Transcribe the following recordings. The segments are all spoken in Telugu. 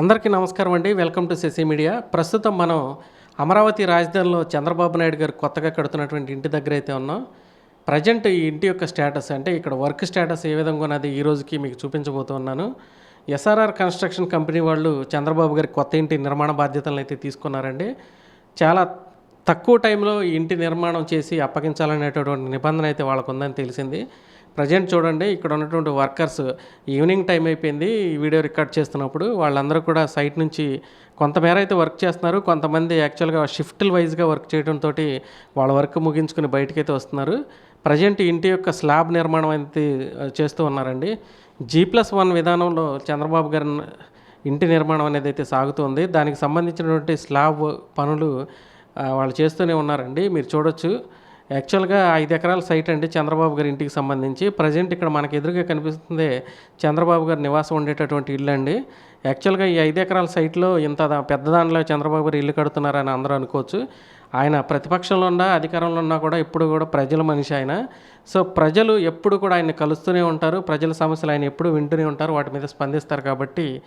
అందరికీ నమస్కారం అండి. వెల్కమ్ టు సెసీ మీడియా. ప్రస్తుతం మనం అమరావతి రాజధానిలో చంద్రబాబు నాయుడు గారు కొత్తగా కడుతున్నటువంటి ఇంటి దగ్గర అయితే ఉన్నాం. ప్రజెంట్ ఈ ఇంటి యొక్క స్టేటస్ అంటే ఇక్కడ వర్క్ స్టేటస్ ఏ విధంగా ఉన్నది ఈ రోజుకి మీకు చూపించబోతున్నాను ఎస్ఆర్ఆర్ కన్స్ట్రక్షన్ కంపెనీ వాళ్ళు చంద్రబాబు గారి కొత్త ఇంటి నిర్మాణ బాధ్యతలను అయితే తీసుకున్నారండి. చాలా తక్కువ టైంలో ఈ ఇంటి నిర్మాణం చేసి అప్పగించాలనేటటువంటి నిబంధన అయితే వాళ్ళకు ఉందని తెలిసింది. ప్రజెంట్ చూడండి ఇక్కడ ఉన్నటువంటి వర్కర్స్ ఈవినింగ్ టైం అయిపోయింది ఈ వీడియో రికార్డ్ చేస్తున్నప్పుడు. వాళ్ళందరూ కూడా సైట్ నుంచి కొంతమేర అయితే వర్క్ చేస్తున్నారు కొంతమంది యాక్చువల్గా షిఫ్ట్ల వైజ్గా వర్క్ చేయడంతో వాళ్ళ వర్క్ ముగించుకుని బయటకైతే వస్తున్నారు. ప్రజెంట్ ఇంటి యొక్క స్లాబ్ నిర్మాణం అయితే చేస్తూ ఉన్నారండి. జీ ప్లస్ వన్ విధానంలో చంద్రబాబు గారి ఇంటి నిర్మాణం అనేది అయితే సాగుతుంది. దానికి సంబంధించినటువంటి స్లాబ్ పనులు వాళ్ళు చేస్తూనే ఉన్నారండి. మీరు చూడొచ్చు. యాక్చువల్గా ఐదు ఎకరాల సైట్ అండి చంద్రబాబు గారి ఇంటికి సంబంధించి. ప్రజెంట్ ఇక్కడ మనకు ఎదురుగా కనిపిస్తుంది చంద్రబాబు గారి నివాసం ఉండేటటువంటి ఇల్లు అండి. యాక్చువల్గా ఈ ఐదు ఎకరాల సైట్లో ఇంత దా- పెద్ద చంద్రబాబు గారు ఇల్లు కడుతున్నారని అందరూ అనుకోవచ్చు. ఆయన ప్రతిపక్షంలో ఉన్నా అధికారంలో ఉన్నా కూడా ఎప్పుడు కూడా ప్రజల మనిషి ఆయన. సో ప్రజలు ఎప్పుడు కూడా ఆయన కలుస్తూనే ఉంటారు. ప్రజల సమస్యలు ఆయన ఎప్పుడు వింటూనే ఉంటారు. వాటి మీద స్పందిస్తారు కాబట్టి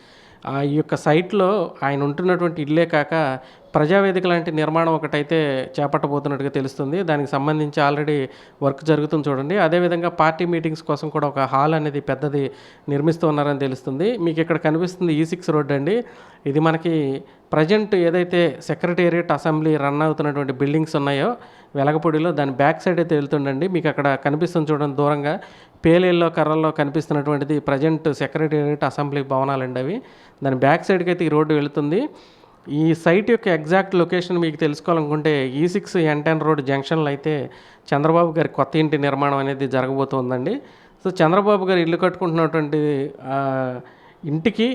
ఆ ఈ యొక్క సైట్లో ఆయన ఉంటున్నటువంటి ఇల్లే కాక ప్రజావేదిక లాంటి నిర్మాణం ఒకటైతే చేపట్టబోతున్నట్టుగా తెలుస్తుంది. దానికి సంబంధించి ఆల్రెడీ వర్క్ జరుగుతుంది చూడండి. అదేవిధంగా పార్టీ మీటింగ్స్ కోసం కూడా ఒక హాల్ అనేది పెద్దది నిర్మిస్తూ ఉన్నారని తెలుస్తుంది. మీకు ఇక్కడ కనిపిస్తుంది e ఈ సిక్స్ రోడ్ అండి. ఇది మనకి ప్రజెంట్ ఏదైతే సెక్రటేరియట్ అసెంబ్లీ రన్ అవుతున్నటువంటి బిల్డింగ్స్ ఉన్నాయో వెలగపూడిలో దాని బ్యాక్ సైడ్ అయితే వెళ్తుండండి. మీకు అక్కడ కనిపిస్తుంది చూడండి దూరంగా. పేలేల్లో కర్రల్లో కనిపిస్తున్నటువంటిది ప్రజెంట్ సెక్రటేరియట్ అసెంబ్లీ భవనాలండి అవి. దాని బ్యాక్ సైడ్కి అయితే ఈ రోడ్డు వెళుతుంది. ఈ సైట్ యొక్క ఎగ్జాక్ట్ లొకేషన్ మీకు తెలుసుకోవాలనుకుంటే ఈ సిక్స్ ఎన్ టెన్ రోడ్ జంక్షన్లో అయితే చంద్రబాబు గారి కొత్త ఇంటి నిర్మాణం అనేది జరగబోతోందండి. సో చంద్రబాబు గారు ఇల్లు కట్టుకుంటున్నటువంటి ఇంటికి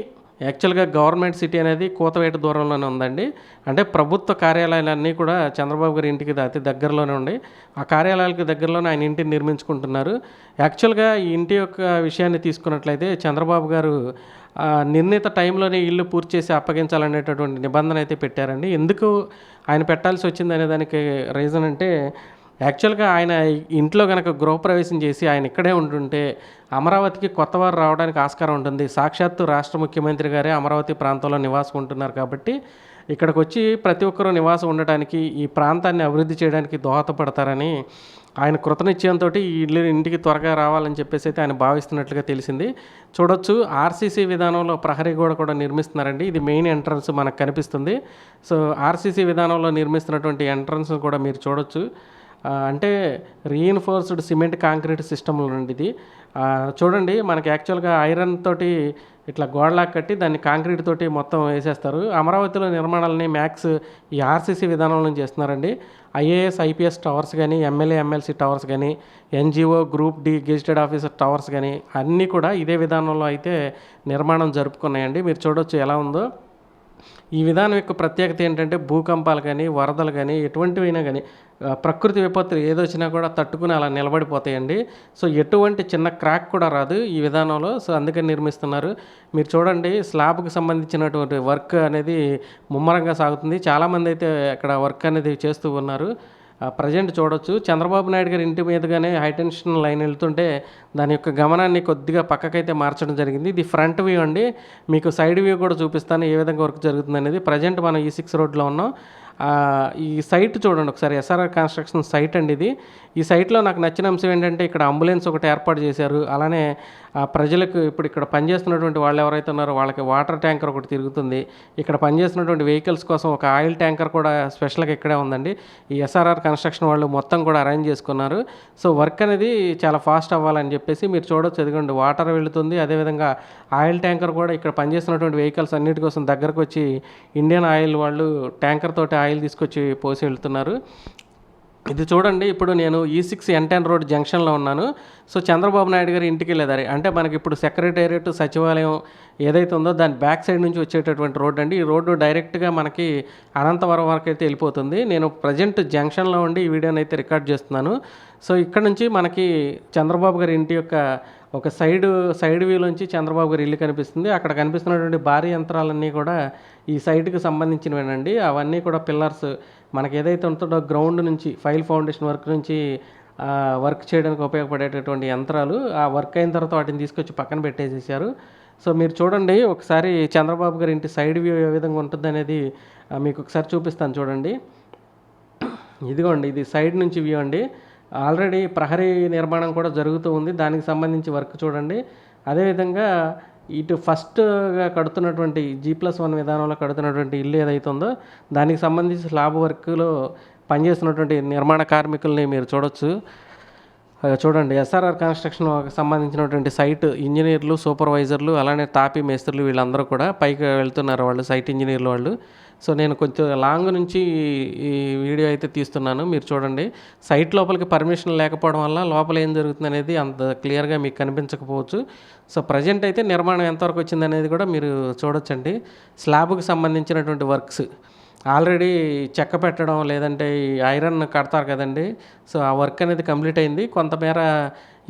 యాక్చువల్గా గవర్నమెంట్ సిటీ అనేది కూతవేట దూరంలోనే ఉందండి. అంటే ప్రభుత్వ కార్యాలయాలన్నీ కూడా చంద్రబాబు గారి ఇంటికి అతి దగ్గరలోనే ఉండి ఆ కార్యాలయాలకు దగ్గరలోనే ఆయన ఇంటిని నిర్మించుకుంటున్నారు. యాక్చువల్గా ఈ ఇంటి యొక్క విషయాన్ని తీసుకున్నట్లయితే చంద్రబాబు గారు నిర్ణీత టైంలోనే ఇల్లు పూర్తి చేసి అప్పగించాలనేటటువంటి నిబంధన అయితే పెట్టారండి. ఎందుకు ఆయన పెట్టాల్సి వచ్చింది అనే దానికి రీజన్ అంటే యాక్చువల్గా ఆయన ఇంట్లో కనుక గృహప్రవేశం చేసి ఆయన ఇక్కడే ఉంటుంటే అమరావతికి కొత్తవారు రావడానికి ఆస్కారం ఉంటుంది. సాక్షాత్తు రాష్ట్ర ముఖ్యమంత్రి గారే అమరావతి ప్రాంతంలో నివాసం ఉంటున్నారు కాబట్టి ఇక్కడికి వచ్చి ప్రతి ఒక్కరూ నివాసం ఉండటానికి ఈ ప్రాంతాన్ని అభివృద్ధి చేయడానికి దోహదపడతారని ఆయన కృతనిశ్చయంతో ఈ ఇల్లు ఇంటికి త్వరగా రావాలని చెప్పేసి అయితే ఆయన భావిస్తున్నట్లుగా తెలిసింది. చూడొచ్చు ఆర్సీసీ విధానంలో ప్రహరీ గోడ కూడా నిర్మిస్తున్నారండి. ఇది మెయిన్ ఎంట్రన్స్ మనకు కనిపిస్తుంది. సో ఆర్సీసీ విధానంలో నిర్మిస్తున్నటువంటి ఎంట్రన్స్ కూడా మీరు చూడొచ్చు. అంటే రీఇన్ఫోర్స్డ్ సిమెంట్ కాంక్రీట్ సిస్టమ్ నుండి ఇది. చూడండి మనకి యాక్చువల్గా ఐరన్ తోటి ఇట్లా గోడలా కట్టి దాన్ని కాంక్రీట్ తోటి మొత్తం వేసేస్తారు. అమరావతిలో నిర్మాణాలని మ్యాక్స్ ఈ ఆర్సీసీ విధానంలో చేస్తున్నారండి. ఐఏఎస్ ఐపీఎస్ టవర్స్ కానీ ఎమ్మెల్యే ఎమ్మెల్సీ టవర్స్ కానీ NGO group D gazetted officer towers కానీ అన్నీ కూడా ఇదే విధానంలో అయితే నిర్మాణం జరుపుకున్నాయండి. మీరు చూడొచ్చు ఎలా ఉందో. ఈ విధానం యొక్క ప్రత్యేకత ఏంటంటే భూకంపాలు కానీ వరదలు కానీ ఎటువంటివైనా కానీ ప్రకృతి విపత్తులు ఏదొచ్చినా కూడా తట్టుకుని అలా నిలబడిపోతాయండి. సో ఎటువంటి చిన్న క్రాక్ కూడా రాదు ఈ విధానంలో. సో అందుకని నిర్మిస్తున్నారు. మీరు చూడండి స్లాబ్కి సంబంధించినటువంటి వర్క్ అనేది ముమ్మరంగా సాగుతుంది. చాలామంది అయితే అక్కడ వర్క్ అనేది చేస్తూ ఉన్నారు. ప్రజెంట్ చూడొచ్చు. చంద్రబాబు నాయుడు గారి ఇంటి మీదుగానే హైటెన్షన్ లైన్ వెళ్తుంటే దాని యొక్క గమనాన్ని కొద్దిగా పక్కకైతే మార్చడం జరిగింది. ఇది ఫ్రంట్ వ్యూ అండి. మీకు సైడ్ వ్యూ కూడా చూపిస్తాను ఏ విధంగా వర్క్ జరుగుతుంది అనేది ప్రజెంట్ మనం ఈ సిక్స్ రోడ్లో ఉన్నాం. ఈ సైట్ చూడండి ఒకసారి. ఎస్ఆర్ఆర్ కన్స్ట్రక్షన్ సైట్ అండి ఇది. ఈ సైట్లో నాకు నచ్చిన అంశం ఏంటంటే ఇక్కడ అంబులెన్స్ ఒకటి ఏర్పాటు చేశారు. అలానే ప్రజలకు ఇప్పుడు ఇక్కడ పనిచేస్తున్నటువంటి వాళ్ళు ఎవరైతే ఉన్నారో వాళ్ళకి వాటర్ ట్యాంకర్ ఒకటి తిరుగుతుంది. ఇక్కడ పనిచేస్తున్నటువంటి వెహికల్స్ కోసం ఒక ఆయిల్ ట్యాంకర్ కూడా స్పెషల్గా ఇక్కడే ఉందండి. ఈ ఎస్ఆర్ఆర్ కన్స్ట్రక్షన్ వాళ్ళు మొత్తం కూడా అరేంజ్ చేసుకున్నారు. సో వర్క్ అనేది చాలా ఫాస్ట్ అవ్వాలని చెప్పేసి మీరు చూడొచ్చు. ఎదుగుండి వాటర్ వెళుతుంది. అదేవిధంగా ఆయిల్ ట్యాంకర్ కూడా ఇక్కడ పనిచేస్తున్నటువంటి వెహికల్స్ అన్నిటి కోసం దగ్గరకు వచ్చి ఇండియన్ ఆయిల్ వాళ్ళు ట్యాంకర్ తోటి ఆయిల్ తీసుకొచ్చి పోసి వెళ్తున్నారు. ఇది చూడండి ఇప్పుడు నేను ఈ సిక్స్ ఎన్ టెన్ రోడ్ జంక్షన్లో ఉన్నాను. సో చంద్రబాబు నాయుడు గారి ఇంటికి వెళ్ళేదారి. అంటే మనకి ఇప్పుడు సెక్రటేరియట్ సచివాలయం ఏదైతే ఉందో దాని బ్యాక్ సైడ్ నుంచి వచ్చేటటువంటి రోడ్ అండి. ఈ రోడ్డు డైరెక్ట్గా మనకి అనంతవరం వరకు అయితే వెళ్ళిపోతుంది. నేను ప్రజెంట్ జంక్షన్లో ఉండి ఈ వీడియోని అయితే రికార్డ్ చేస్తున్నాను. సో ఇక్కడ నుంచి మనకి చంద్రబాబు గారి ఇంటి యొక్క ఒక సైడ్ సైడ్ వ్యూలోంచి చంద్రబాబు గారి ఇల్లు కనిపిస్తుంది. అక్కడ కనిపిస్తున్నటువంటి భారీ యంత్రాలన్నీ కూడా ఈ సైట్కి సంబంధించినవేనండి. అవన్నీ కూడా పిల్లర్స్. మనకి ఏదైతే ఉంటుందో గ్రౌండ్ నుంచి ఫైల్ ఫౌండేషన్ వర్క్ నుంచి వర్క్ చేయడానికి ఉపయోగపడేటటువంటి యంత్రాలు ఆ వర్క్ అయిన తర్వాత వాటిని తీసుకొచ్చి పక్కన పెట్టేసేసారు సో మీరు చూడండి ఒకసారి చంద్రబాబు గారి ఇంటి సైడ్ వ్యూ ఏ విధంగా ఉంటుంది అనేది మీకు ఒకసారి చూపిస్తాను చూడండి. ఇదిగోండి ఇది సైడ్ నుంచి వ్యూ అండి. ఆల్రెడీ ప్రహరీ నిర్మాణం కూడా జరుగుతూ ఉంది. దానికి సంబంధించి వర్క్ చూడండి. అదేవిధంగా ఇటు ఫస్ట్గా కడుతున్నటువంటి జీ ప్లస్ వన్ విధానంలో కడుతున్నటువంటి ఇల్లు ఏదైతుందో దానికి సంబంధించి స్లాబ్ వర్క్లో పనిచేస్తున్నటువంటి నిర్మాణ కార్మికుల్ని మీరు చూడొచ్చు. చూడండి ఎస్ఆర్ఆర్ కన్స్ట్రక్షన్ సంబంధించినటువంటి సైట్ ఇంజనీర్లు సూపర్వైజర్లు అలానే తాపీ మేస్త్రులు వీళ్ళందరూ కూడా పైకి వెళ్తున్నారు వాళ్ళు సైట్ ఇంజనీర్లు వాళ్ళు. సో నేను కొంచెం లాంగ్ నుంచి ఈ వీడియో అయితే తీస్తున్నాను. మీరు చూడండి సైట్ లోపలికి పర్మిషన్ లేకపోవడం వల్ల లోపల ఏం జరుగుతుంది అనేది అంత క్లియర్గా మీకు కనిపించకపోవచ్చు. సో ప్రజెంట్ అయితే నిర్మాణం ఎంతవరకు వచ్చింది అనేది కూడా మీరు చూడొచ్చండి. స్లాబ్కి సంబంధించినటువంటి వర్క్స్ ఆల్రెడీ చెక్క పెట్టడం లేదంటే ఈ ఐరన్ కడతారు కదండి. సో ఆ వర్క్ అనేది కంప్లీట్ అయింది. కొంతమేర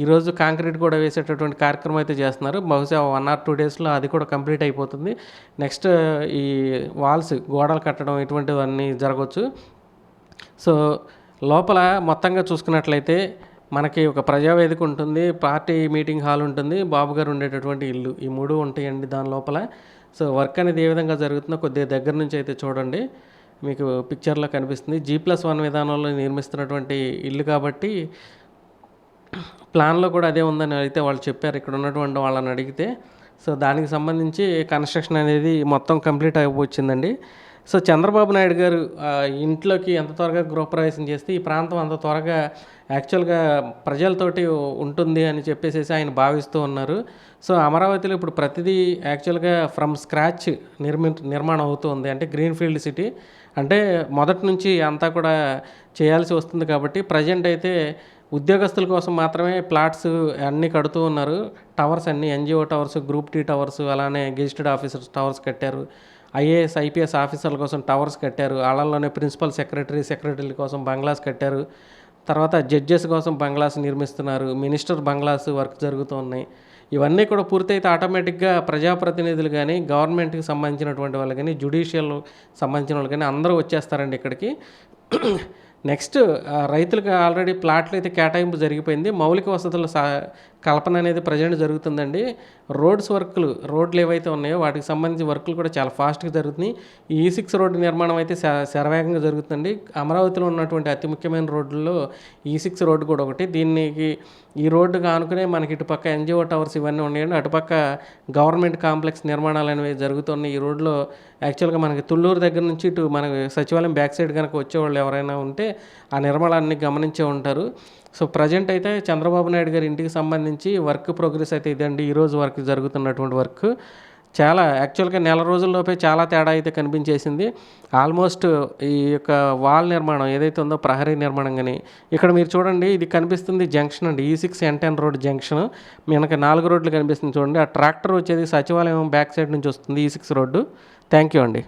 ఈరోజు కాంక్రీట్ కూడా వేసేటటువంటి కార్యక్రమం అయితే చేస్తున్నారు. బహుశా వన్ ఆర్ టూ డేస్లో అది కూడా కంప్లీట్ అయిపోతుంది. నెక్స్ట్ ఈ వాల్స్ గోడలు కట్టడం ఇటువంటివన్నీ జరగవచ్చు సో లోపల మొత్తంగా చూసుకున్నట్లయితే మనకి ఒక ప్రజావేదిక ఉంటుంది పార్టీ మీటింగ్ హాల్ ఉంటుంది బాబు గారు ఉండేటటువంటి ఇల్లు. ఈ మూడు ఉంటాయండి దాని లోపల. సో వర్క్ అనేది ఏ విధంగా జరుగుతుందో కొద్దిగా దగ్గర నుంచి అయితే చూడండి. మీకు పిక్చర్లో కనిపిస్తుంది. జీ ప్లస్ వన్ విధానంలో నిర్మిస్తున్నటువంటి ఇల్లు కాబట్టి ప్లాన్లో కూడా అదే ఉందని అయితే వాళ్ళు చెప్పారు. ఇక్కడ ఉన్నటువంటి వాళ్ళని అడిగితే. సో దానికి సంబంధించి కన్స్ట్రక్షన్ అనేది మొత్తం కంప్లీట్ అయిపోచ్చిందండి సో చంద్రబాబు నాయుడు గారు ఇంట్లోకి ఎంత త్వరగా గృహప్రవేశం చేస్తే ఈ ప్రాంతం అంత త్వరగా యాక్చువల్గా ప్రజలతోటి ఉంటుంది అని చెప్పేసి ఆయన భావిస్తూ ఉన్నారు. సో అమరావతిలో ఇప్పుడు ప్రతిదీ యాక్చువల్గా ఫ్రమ్ స్క్రాచ్ నిర్మి నిర్మాణం అవుతుంది అంటే గ్రీన్ ఫీల్డ్ సిటీ. అంటే మొదటి నుంచి అంతా కూడా చేయాల్సి వస్తుంది కాబట్టి ప్రజెంట్ అయితే ఉద్యోగస్తుల కోసం మాత్రమే ప్లాట్స్ అన్నీ కడుతూ ఉన్నారు. టవర్స్ అన్నీ NGO towers group T towers అలానే గెజిటెడ్ ఆఫీసర్స్ టవర్స్ కట్టారు. ఐఏఎస్ ఐపీఎస్ ఆఫీసర్ల కోసం టవర్స్ కట్టారు. వాళ్ళలోనే ప్రిన్సిపల్ సెక్రటరీ సెక్రటరీల కోసం బంగ్లాస్ కట్టారు. తర్వాత జడ్జెస్ కోసం బంగ్లాస్ నిర్మిస్తున్నారు. మినిస్టర్ బంగ్లాస్ వర్క్ జరుగుతూ ఉన్నాయి ఇవన్నీ కూడా పూర్తయితే ఆటోమేటిక్గా ప్రజాప్రతినిధులు కానీ గవర్నమెంట్కి సంబంధించినటువంటి వాళ్ళు కానీ జుడిషియల్ సంబంధించిన వాళ్ళు కానీ అందరూ వచ్చేస్తారండి ఇక్కడికి. నెక్స్ట్ రైతులకు ఆల్రెడీ ప్లాట్లు అయితే కేటాయింపు జరిగిపోయింది. మౌలిక వసతుల సా కల్పన అనేది ప్రజెంట్ జరుగుతుందండి. రోడ్స్ వర్క్లు రోడ్లు ఏవైతే ఉన్నాయో వాటికి సంబంధించి వర్క్లు కూడా చాలా ఫాస్ట్గా జరుగుతున్నాయి. ఈ e సిక్స్ రోడ్డు నిర్మాణం అయితే శరవేగంగా జరుగుతుందండి. అమరావతిలో ఉన్నటువంటి అతి ముఖ్యమైన రోడ్లలో ఈ e సిక్స్ రోడ్డు కూడా ఒకటి. దీనికి ఈ రోడ్డుగా ఆనుకునే మనకి ఇటుపక్క ఎన్జిఓ టవర్స్ ఇవన్నీ ఉన్నాయండి. అటుపక్క గవర్నమెంట్ కాంప్లెక్స్ నిర్మాణాలు అనేవి జరుగుతున్నాయి. ఈ రోడ్లో యాక్చువల్గా మనకి తుళ్ళూరు దగ్గర నుంచి ఇటు మనకి సచివాలయం బ్యాక్ సైడ్ కనుక వచ్చేవాళ్ళు ఎవరైనా ఉంటే ఆ నిర్మాణాన్ని గమనించే ఉంటారు. సో ప్రజెంట్ అయితే చంద్రబాబు నాయుడు గారి ఇంటికి సంబంధించి వర్క్ ప్రోగ్రెస్ అయితే ఇదండి. ఈరోజు వర్క్ జరుగుతున్నటువంటి వర్క్. చాలా యాక్చువల్గా నెల రోజుల్లోపే చాలా తేడా అయితే కనిపించేసింది. ఆల్మోస్ట్ ఈ యొక్క వాల్ నిర్మాణం ఏదైతే ఉందో ప్రహరీ నిర్మాణం కానీ ఇక్కడ మీరు చూడండి ఇది కనిపిస్తుంది జంక్షన్ అండి. ఈ six N ten road junction. మనకి నాలుగు రోడ్లు కనిపిస్తుంది చూడండి. ఆ ట్రాక్టర్ వచ్చేది సచివాలయం బ్యాక్ సైడ్ నుంచి వస్తుంది e ఈ సిక్స్ రోడ్డు. థ్యాంక్ యూ అండి.